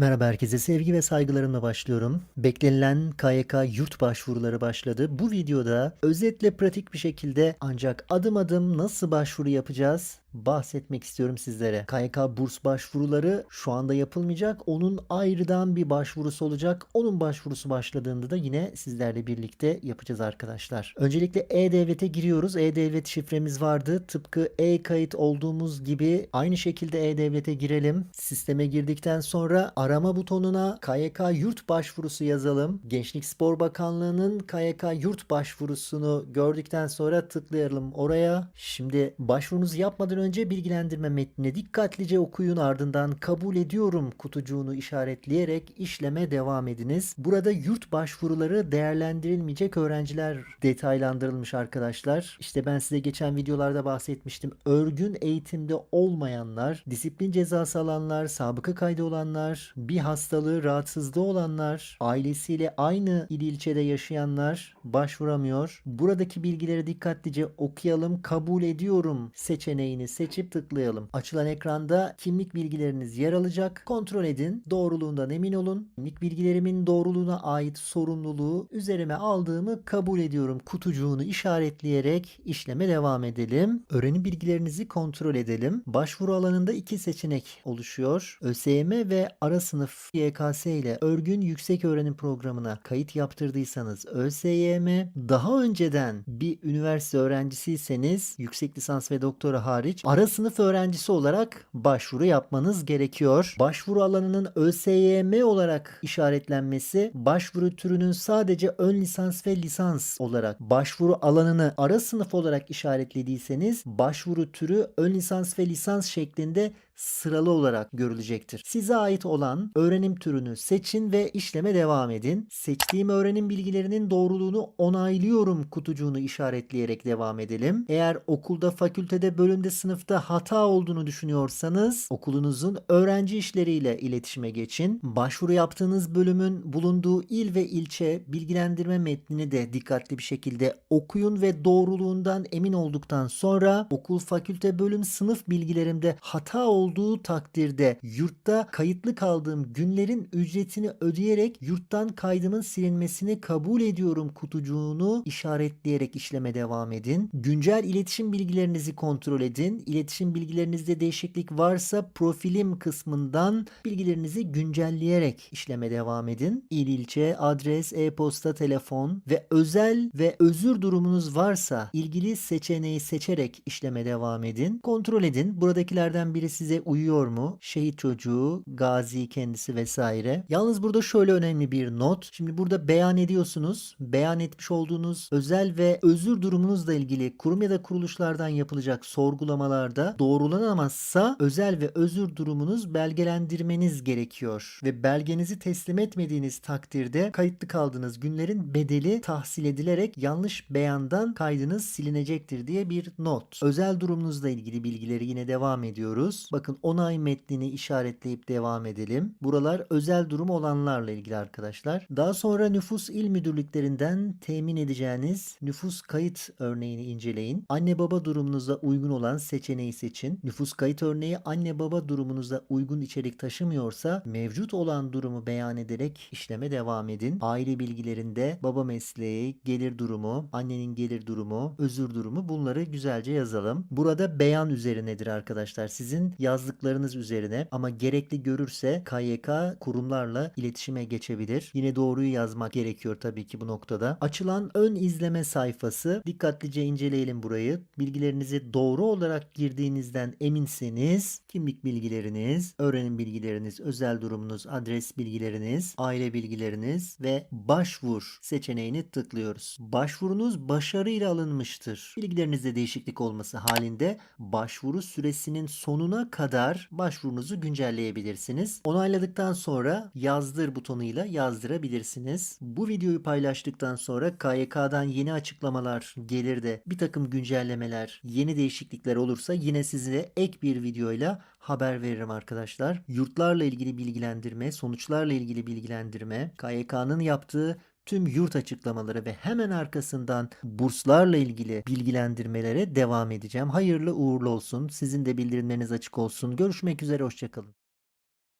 Merhaba herkese sevgi ve saygılarımla başlıyorum. Beklenilen KYK yurt başvuruları başladı. Bu videoda özetle pratik bir şekilde ancak adım adım nasıl başvuru yapacağız bahsetmek istiyorum sizlere. KYK burs başvuruları şu anda yapılmayacak. Onun ayrıdan bir başvurusu olacak. Onun başvurusu başladığında da yine sizlerle birlikte yapacağız arkadaşlar. Öncelikle E-Devlet'e giriyoruz. E-Devlet şifremiz vardı. Tıpkı e-kayıt olduğumuz gibi aynı şekilde E-Devlet'e girelim. Sisteme girdikten sonra arama butonuna KYK yurt başvurusu yazalım. Gençlik Spor Bakanlığı'nın KYK yurt başvurusunu gördükten sonra tıklayalım oraya. Şimdi başvurunuzu yapmadan önce bilgilendirme metnini dikkatlice okuyun ardından kabul ediyorum kutucuğunu işaretleyerek işleme devam ediniz. Burada yurt başvuruları değerlendirilmeyecek öğrenciler detaylandırılmış arkadaşlar. İşte ben size geçen videolarda bahsetmiştim. Örgün eğitimde olmayanlar, disiplin cezası alanlar, sabıka kaydı olanlar, bir hastalığı, rahatsızlığı olanlar, ailesiyle aynı il ilçede yaşayanlar başvuramıyor. Buradaki bilgileri dikkatlice okuyalım. Kabul ediyorum seçeneğini seçip tıklayalım. Açılan ekranda kimlik bilgileriniz yer alacak. Kontrol edin. Doğruluğundan emin olun. Kimlik bilgilerimin doğruluğuna ait sorumluluğu üzerime aldığımı kabul ediyorum. Kutucuğunu işaretleyerek işleme devam edelim. Öğrenim bilgilerinizi kontrol edelim. Başvuru alanında iki seçenek oluşuyor. ÖSYM ve ara sınıf YKS ile örgün yüksek öğrenim programına kayıt yaptırdıysanız ÖSYM, daha önceden bir üniversite öğrencisiyseniz yüksek lisans ve doktora hariç ara sınıf öğrencisi olarak başvuru yapmanız gerekiyor. Başvuru alanının ÖSYM olarak işaretlenmesi başvuru türünün sadece ön lisans ve lisans olarak başvuru alanını ara sınıf olarak işaretlediyseniz başvuru türü ön lisans ve lisans şeklinde sıralı olarak görülecektir. Size ait olan öğrenim türünü seçin ve işleme devam edin. Seçtiğim öğrenim bilgilerinin doğruluğunu onaylıyorum kutucuğunu işaretleyerek devam edelim. Eğer okulda, fakültede, bölümde, sınıfta hata olduğunu düşünüyorsanız okulunuzun öğrenci işleriyle iletişime geçin. Başvuru yaptığınız bölümün bulunduğu il ve ilçe bilgilendirme metnini de dikkatli bir şekilde okuyun ve doğruluğundan emin olduktan sonra okul, fakülte, bölüm, sınıf bilgilerimde hata olduğu takdirde yurtta kayıtlı kaldığım günlerin ücretini ödeyerek yurttan kaydımın silinmesini kabul ediyorum kutucuğunu işaretleyerek işleme devam edin. Güncel iletişim bilgilerinizi kontrol edin. İletişim bilgilerinizde değişiklik varsa profilim kısmından bilgilerinizi güncelleyerek işleme devam edin. İl ilçe, adres, e-posta, telefon ve özel ve özür durumunuz varsa ilgili seçeneği seçerek işleme devam edin. Kontrol edin. Buradakilerden biri size uyuyor mu? Şehit çocuğu, gazi kendisi vesaire. Yalnız burada şöyle önemli bir not. Şimdi burada beyan ediyorsunuz. Beyan etmiş olduğunuz özel ve özür durumunuzla ilgili kurum ya da kuruluşlardan yapılacak sorgulamalarda doğrulanamazsa özel ve özür durumunuz belgelendirmeniz gerekiyor. Ve belgenizi teslim etmediğiniz takdirde kayıtlı kaldığınız günlerin bedeli tahsil edilerek yanlış beyandan kaydınız silinecektir diye bir not. Özel durumunuzla ilgili bilgileri yine devam ediyoruz. Bakın onay metnini işaretleyip devam edelim. Buralar özel durum olanlarla ilgili arkadaşlar. Daha sonra nüfus il müdürlüklerinden temin edeceğiniz nüfus kayıt örneğini inceleyin. Anne baba durumunuza uygun olan seçeneği seçin. Nüfus kayıt örneği anne baba durumunuza uygun içerik taşımıyorsa mevcut olan durumu beyan ederek işleme devam edin. Aile bilgilerinde baba mesleği, gelir durumu, annenin gelir durumu, özür durumu bunları güzelce yazalım. Burada beyan üzerinedir arkadaşlar. Sizin yazdıklarınız üzerine ama gerekli görürse KYK kurumlarla iletişime geçebilir. Yine doğruyu yazmak gerekiyor tabii ki bu noktada. Açılan ön izleme sayfası. Dikkatlice inceleyelim burayı. Bilgilerinizi doğru olarak girdiğinizden eminseniz kimlik bilgileriniz, öğrenim bilgileriniz, özel durumunuz, adres bilgileriniz, aile bilgileriniz ve başvur seçeneğini tıklıyoruz. Başvurunuz başarıyla alınmıştır. Bilgilerinizde değişiklik olması halinde başvuru süresinin sonuna kadar başvurunuzu güncelleyebilirsiniz. Onayladıktan sonra yazdır butonuyla yazdırabilirsiniz. Bu videoyu paylaştıktan sonra KYK'dan yeni açıklamalar gelir de bir takım güncellemeler, yeni değişiklikler olursa yine size ek bir videoyla haber veririm arkadaşlar. Yurtlarla ilgili bilgilendirme, sonuçlarla ilgili bilgilendirme, KYK'nın yaptığı tüm yurt açıklamaları ve hemen arkasından burslarla ilgili bilgilendirmelere devam edeceğim. Hayırlı uğurlu olsun. Sizin de bildirimleriniz açık olsun. Görüşmek üzere. Hoşçakalın.